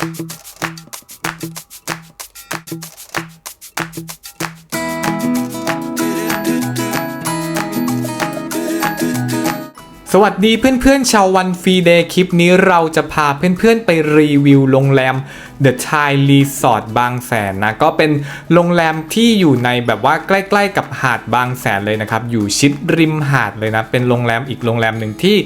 สวัสดีเพื่อนๆชาววันฟรีเดย์คลิปนี้เราจะพาเพื่อนๆไปรีวิวโรงแรม The Thai Resort บางแสนนะ ก็เป็นโรงแรมที่อยู่ในแบบว่าใกล้ๆกับหาดบางแสนเลยนะครับ อยู่ชิดริมหาดเลยนะ เป็นโรงแรมอีกโรงแรมหนึ่งที่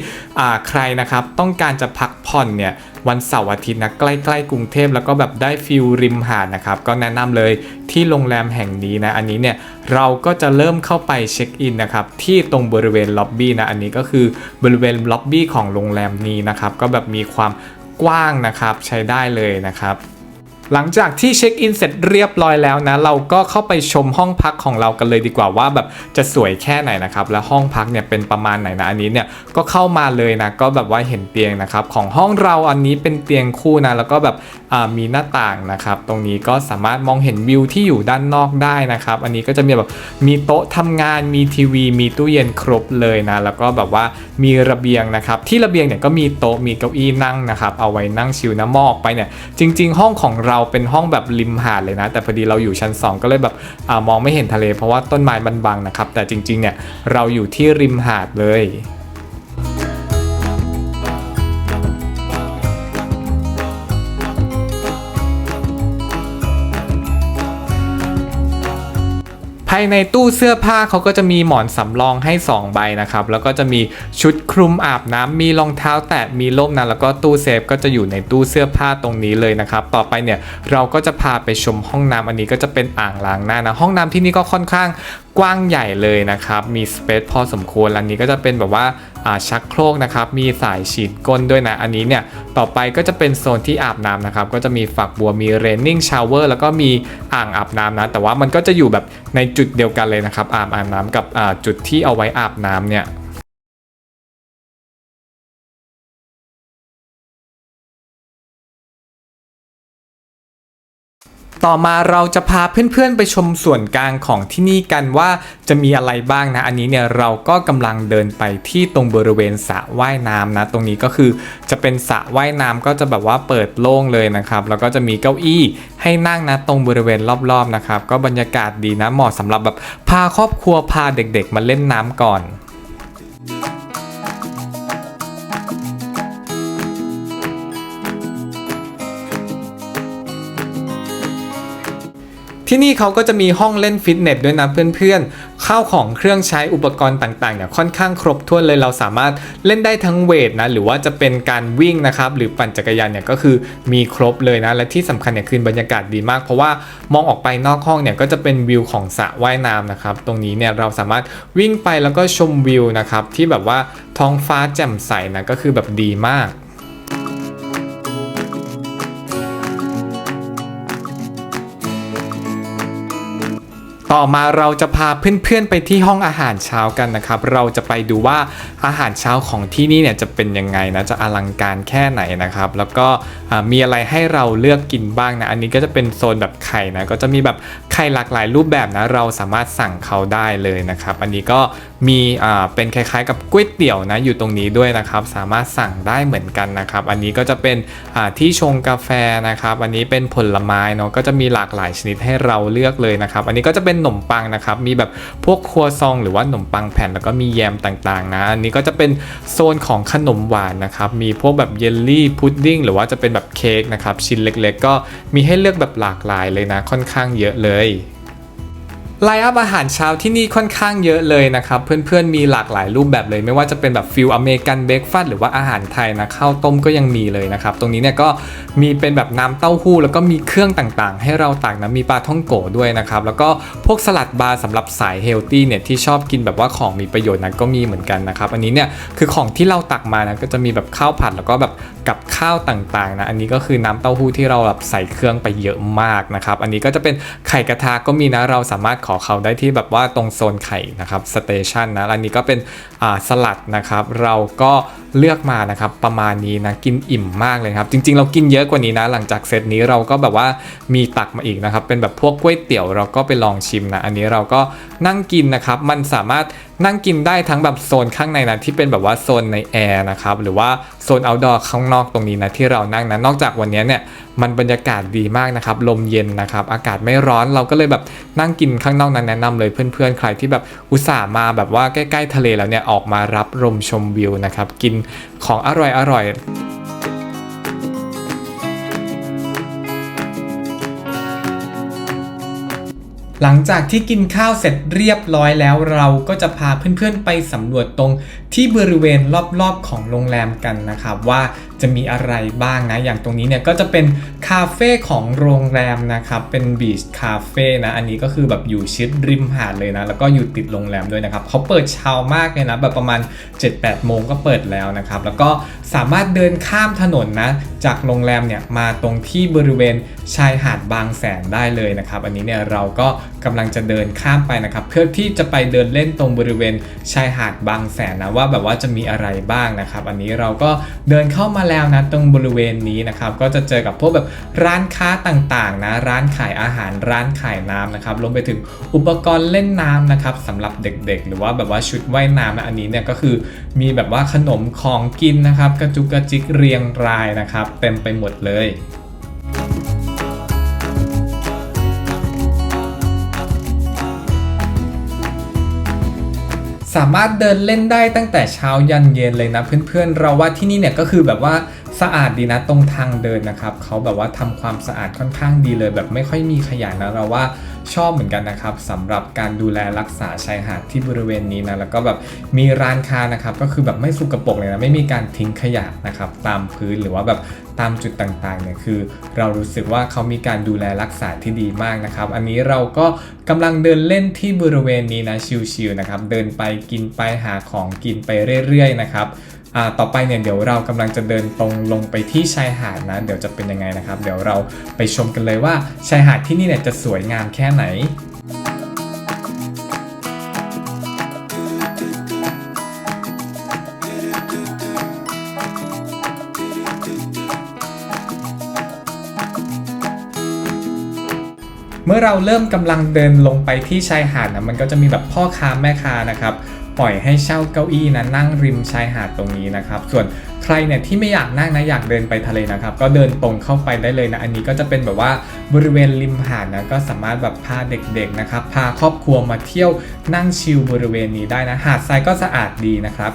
ใครนะครับ ต้องการจะพักผ่อนเนี่ย วันเสาร์อาทิตย์นะใกล้ๆกรุงเทพแล้วก็แบบได้ฟิลริมหาดนะครับก็แนะนำเลยที่โรงแรมแห่งนี้นะอันนี้เนี่ยเราก็จะเริ่มเข้าไปเช็คอินนะครับที่ตรงบริเวณล็อบบี้นะอันนี้ก็คือบริเวณล็อบบี้ของโรงแรมนี้นะครับก็แบบมีความกว้างนะครับใช้ได้เลยนะครับ หลังจากที่เช็คอินเสร็จเรียบร้อยแล้วนะ เราก็เข้าไปชมห้องพักของเรากันเลยดีกว่าว่าแบบจะสวยแค่ไหนนะครับ และห้องพักเนี่ยเป็นประมาณไหนนะอันนี้เนี่ยก็เข้ามาเลยนะก็แบบว่าเห็นเตียงนะครับของห้องเราอันนี้เป็นเตียงคู่นะแล้วก็แบบมีหน้าต่างนะครับ ตรงนี้ก็สามารถมองเห็นวิวที่อยู่ด้านนอกได้นะครับ อันนี้ก็จะมีแบบมีโต๊ะทำงานมีทีวี มีตู้เย็นครบเลยนะแล้วก็แบบว่ามีระเบียงนะครับ ที่ระเบียงเนี่ยก็มีโต๊ะมีเก้าอี้นั่งนะครับ เอาไว้นั่งชิลน้ำมอกไปเนี่ยจริง ๆ ห้องของเราเป็นห้องแบบริมหาดเลยนะ แต่พอดีเราอยู่ชั้น 2 ก็เลยแบบอมองไม่เห็นทะเลเพราะว่าต้นไม้มันบังนะครับ แต่จริงๆเนี่ยเราอยู่ที่ริมหาดเลย ภายในตู้เสื้อผ้าเขาก็จะมีหมอนสำรองให้ 2 ใบนะครับ แล้วก็จะมีชุดคลุมอาบน้ำมีรองเท้าแตะมีร่มนะแล้วก็ตู้เซฟก็จะอยู่ในตู้เสื้อผ้าตรงนี้เลยนะครับ ต่อไปเนี่ยเราก็จะพาไปชมห้องน้ำอันนี้ก็จะเป็นอ่างล้างหน้านะ ห้องน้ำที่นี่ก็ค่อนข้างกว้างใหญ่เลยนะครับ มีสเปซพอสมควร อันนี้ก็จะเป็นแบบว่าอ่า ชักโครกนะครับมีสายฉีดก้นด้วยนะอันนี้เนี่ยต่อไปก็จะเป็นโซนที่อาบน้ำนะครับก็จะมีฝักบัวมีเรนนิ่งชาวเวอร์แล้วก็มีอ่างอาบน้ำนะแต่ว่ามันก็จะอยู่แบบในจุดเดียวกันเลยนะครับอาบอาบน้ำกับจุดที่เอาไว้อาบน้ำเนี่ย ต่อมาเราจะพาเพื่อนๆ ไปชมส่วนกลางของที่นี่กันว่าจะมีอะไรบ้างนะ อันนี้เนี่ยเราก็กำลังเดินไปที่ตรงบริเวณสระว่ายน้ำนะ ตรงนี้ก็คือจะเป็นสระว่ายน้ำก็จะแบบว่าเปิดโล่งเลยนะครับ แล้วก็จะมีเก้าอี้ให้นั่งนะตรงบริเวณรอบๆนะครับ ก็บรรยากาศดีนะเหมาะสำหรับแบบพาครอบครัวพาเด็กๆ มาเล่นน้ำก่อน ที่นี่เขาก็จะมีห้องเล่นฟิตเนสด้วยนะเพื่อนๆข้าวของเครื่องใช้อุปกรณ์ต่างๆเนี่ยค่อนข้างครบถ้วนเลยเราสามารถเล่นได้ทั้งเวทนะหรือว่าจะเป็นการวิ่งนะครับหรือปั่นจักรยานเนี่ยก็คือมีครบเลยนะและที่สำคัญเนี่ยคือบรรยากาศดีมาก เพราะว่ามองออกไปนอกห้องเนี่ยก็จะเป็นวิวของสระว่ายน้ำนะครับตรงนี้เนี่ยเราสามารถวิ่งไปแล้วก็ชมวิวนะครับที่แบบว่าท้องฟ้าแจ่มใสนะก็คือแบบดีมาก ต่อมาเราจะพาเพื่อนๆไปที่ห้องอาหารเช้ากันนะครับ เราจะไปดูว่าอาหารเช้าของที่นี่เนี่ยจะเป็นยังไงนะจะอลังการแค่ไหนนะครับ แล้วก็มีอะไรให้เราเลือกกินบ้างนะ อันนี้ก็จะเป็นโซนแบบไข่นะก็จะมีแบบไข่หลากหลายรูปแบบนะเราสามารถสั่งเขาได้เลยนะครับ อันนี้ก็มีเป็นคล้ายๆ กับก๋วยเตี๋ยวนะอยู่ตรงนี้ด้วยนะครับ สามารถสั่งได้เหมือนกันนะครับ อันนี้ก็จะเป็นที่ชงกาแฟนะครับ อันนี้เป็นผลไม้เนาะก็จะมีหลากหลายชนิดให้เราเลือกเลยนะครับ อันนี้ก็จะเป็นนมปังนะครับ มีแบบพวกครัวซองหรือว่าขนมปังแผ่นแล้วก็มีแยมต่างๆนะอันนี้ก็จะเป็นโซนของขนมหวานนะครับ มีพวกแบบเยลลี่พุดดิ้งหรือว่าจะเป็นแบบเค้กนะครับ ชิ้นเล็ก ๆ ก็มีให้เลือกแบบหลากหลายเลยนะค่อนข้างเยอะเลย ไลน์อัพอาหารเช้าที่นี่ค่อนข้างเยอะเลยนะครับ เพื่อนๆมีหลากหลายรูปแบบเลย ไม่ว่าจะเป็นแบบฟิลอเมริกันเบรกฟาสต์หรือว่าอาหารไทยนะข้าวต้มก็ยังมีเลยนะครับ ตรงนี้เนี่ยก็มีเป็นแบบน้ำเต้าหู้ แล้วก็มีเครื่องต่างๆ ให้เราตักนะมีปลาท่องโกะด้วยนะครับ แล้วก็พวกสลัดบาร์สำหรับสายเฮลตี้เนี่ยที่ชอบกินแบบว่าของมีประโยชน์นะก็มีเหมือนกันนะครับ อันนี้เนี่ยคือของที่เราตักมานะก็จะมีแบบข้าวผัดแล้วก็แบบกับข้าวต่างๆนะอันนี้ก็คือน้ำเต้าหู้ที่เราแบบใส่เครื่องไปเยอะมากนะครับอันนี้ก็จะเป็นไข่กระทะก็มีนะเราสามารถขอเขาได้ที่แบบว่าตรงโซนไข่นะครับสเตชันนะอันนี้ก็เป็นสลัดนะครับเราก็เลือกมานะครับประมาณนี้นะกินอิ่มมากเลยครับ จริง ๆ เรากินเยอะกว่านี้นะ หลังจากเซตนี้เราก็แบบว่ามีตักมาอีกนะครับ เป็นแบบพวกก๋วยเตี๋ยวเราก็ไปลองชิมนะ อันนี้เราก็นั่งกินนะครับ มันสามารถนั่งกินได้ทั้งแบบโซนข้างในนะที่เป็นแบบว่าโซนในแอร์นะครับหรือว่าโซน outdoor ข้างนอกตรงนี้นะที่เรานั่งนะนอกจากวันนี้เนี่ยมันบรรยากาศดีมากนะครับลมเย็นนะครับอากาศไม่ร้อนเราก็เลยแบบนั่งกินข้างนอกนั้นแนะนำเลยเพื่อนๆ ใครที่แบบอุตส่าห์มาแบบว่าใกล้ๆทะเลแล้วเนี่ยออกมารับลมชมวิวนะครับกินของอร่อยๆ หลังจากที่กินข้าวเสร็จเรียบร้อยแล้วเราก็จะพาเพื่อนๆไปสำรวจตรงที่บริเวณรอบๆของโรงแรมกันนะครับ ว่าจะมีอะไรบ้างนะ อย่างตรงนี้เนี่ยก็จะเป็นคาเฟ่ของโรงแรมนะครับ เป็นบีชคาเฟ่นะ อันนี้ก็คือแบบอยู่ชิดริมหาดเลยนะ แล้วก็อยู่ติดโรงแรมด้วยนะครับเขาเปิดเช้ามากเลยนะ แบบประมาณ 7-8 โมงก็เปิดแล้วนะครับ แล้วก็สามารถเดินข้ามถนนนะ จากโรงแรมเนี่ยมาตรงที่บริเวณชายหาดบางแสนได้เลยนะครับ อันนี้เนี่ยเราก็ กำลังจะเดินข้ามไปนะครับ เพื่อที่จะไปเดินเล่นตรงบริเวณชายหาดบางแสนนะว่าแบบว่าจะมีอะไรบ้างนะครับ อันนี้เราก็เดินเข้ามาแล้วนะตรงบริเวณนี้นะครับ ก็จะเจอกับพวกแบบร้านค้าต่างๆนะร้านขายอาหารร้านขายน้ำนะครับรวมไปถึงอุปกรณ์เล่นน้ำนะครับสำหรับเด็กๆ หรือว่าแบบว่าชุดว่ายน้ำนะอันนี้เนี่ยก็คือมีแบบว่าขนมของกินนะครับ กระจุกกระจิกเรียงรายนะครับ เต็มไปหมดเลย สามารถเดินเล่นได้ตั้งแต่เช้ายันเย็นเลยนะเพื่อนๆ เราว่าที่นี่เนี่ยก็คือแบบว่าสะอาดดีนะตรงทางเดินนะครับเขาแบบว่าทำความสะอาดค่อนข้างดีเลย แบบไม่ค่อยมีขยะนะเราว่า ชอบเหมือนกันนะครับสำหรับการดูแลรักษาชายหาดที่บริเวณนี้นะแล้วก็แบบมีร้านค้านะครับก็คือแบบไม่สุกปรกเลยนะไม่มีการทิ้งขยะนะครับตามพื้นหรือว่าแบบตามจุดต่างๆเนี่ยคือ เรารู้สึกว่าเขามีการดูแลรักษาที่ดีมากนะครับ อันนี้เราก็กำลังเดินเล่นที่บริเวณนี้นะชิลๆนะครับเดินไปกินไปหาของกินไปเรื่อยๆนะครับ ต่อไปเนี่ยเดี๋ยวเรากำลังจะเดินตรงลงไปที่ชายหาดนะ เดี๋ยวจะเป็นยังไงนะครับ เดี๋ยวเราไปชมกันเลยว่าชายหาดที่นี่เนี่ยจะสวยงามแค่ไหนเมื่อเราเริ่มกำลังเดินลงไปที่ชายหาดนะมันก็จะมีแบบพ่อค้าแม่ค้านะครับ ปล่อยให้เช่าเก้าอี้นะนั่งริมชายหาดตรงนี้นะครับ ส่วนใครเนี่ยที่ไม่อยากนั่งนะอยากเดินไปทะเลนะครับ ก็เดินตรงเข้าไปได้เลยนะ อันนี้ก็จะเป็นแบบว่าบริเวณริมหาดนะก็สามารถแบบพาเด็กๆนะครับ พาครอบครัวมาเที่ยวนั่งชิลบริเวณนี้ได้นะ หาดทรายก็สะอาดดีนะครับ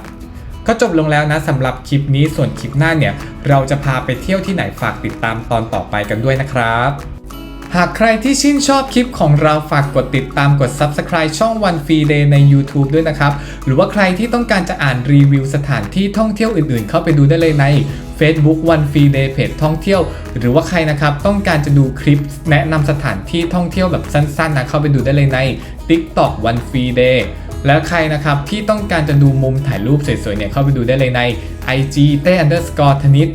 ก็จบลงแล้วนะสำหรับคลิปนี้ส่วนคลิปหน้าเนี่ย เราจะพาไปเที่ยวที่ไหนฝากติดตามตอนต่อไปกันด้วยนะครับ หากใครที่ชื่นชอบคลิปของเราฝากกดติดตามกด Subscribe ช่อง One Free Day ใน YouTube ด้วยนะครับ หรือว่าใครที่ต้องการจะอ่านรีวิวสถานที่ท่องเที่ยวอื่นๆ เข้าไปดูได้เลยใน Facebook One Free Day เพจท่องเที่ยว หรือว่าใครนะครับต้องการจะดูคลิปแนะนำสถานที่ท่องเที่ยวแบบสั้นๆนะเข้าไปดูได้เลยใน TikTok One Free Day แล้วใครนะครับที่ต้องการจะดูมุมถ่ายรูปสวยๆเนี่ยเข้าไปดูได้เลยใน IG เต้ underscore ธนิต